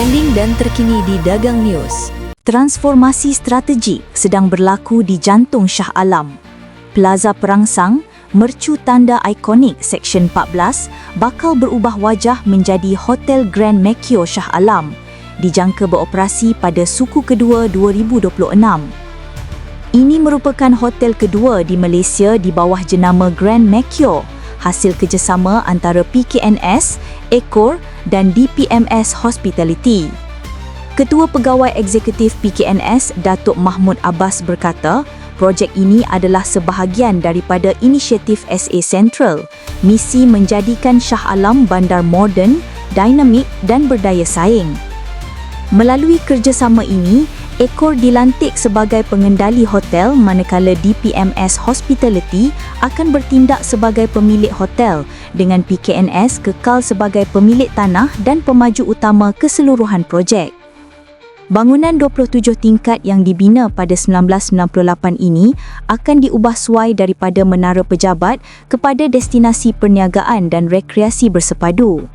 trending dan terkini di Dagang News. Transformasi strategik sedang berlaku di jantung Shah Alam. Plaza Perangsang, mercu tanda ikonik Seksyen 14 bakal berubah wajah menjadi Hotel Grand Mekyo Shah Alam dijangka beroperasi pada suku kedua 2026. Ini merupakan hotel kedua di Malaysia di bawah jenama Grand Mekyo hasil kerjasama antara PKNS, Ekor dan DPMS Hospitality. Ketua Pegawai Eksekutif PKNS, Datuk Mahmud Abbas berkata, projek ini adalah sebahagian daripada inisiatif SA Central, misi menjadikan Shah Alam bandar moden, dinamik dan berdaya saing. Melalui kerjasama ini, Ekor dilantik sebagai pengendali hotel manakala DPMS Hospitality akan bertindak sebagai pemilik hotel dengan PKNS kekal sebagai pemilik tanah dan pemaju utama keseluruhan projek. Bangunan 27 tingkat yang dibina pada 1998 ini akan diubah suai daripada menara pejabat kepada destinasi perniagaan dan rekreasi bersepadu.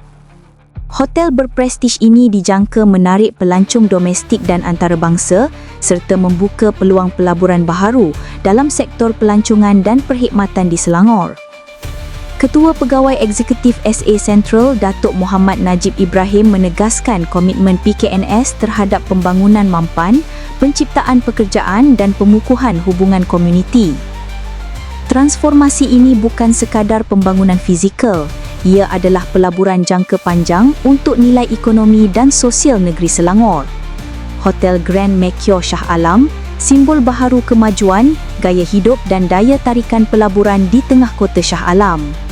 Hotel berprestij ini dijangka menarik pelancong domestik dan antarabangsa serta membuka peluang pelaburan baharu dalam sektor pelancongan dan perkhidmatan di Selangor. Ketua Pegawai Eksekutif SA Central Datuk Muhammad Najib Ibrahim menegaskan komitmen PKNS terhadap pembangunan mampan, penciptaan pekerjaan dan pemukuhan hubungan komuniti. Transformasi ini bukan sekadar pembangunan fizikal, ia adalah pelaburan jangka panjang untuk nilai ekonomi dan sosial negeri Selangor. Hotel Grand Mekyo Shah Alam, simbol baharu kemajuan, gaya hidup dan daya tarikan pelaburan di tengah kota Shah Alam.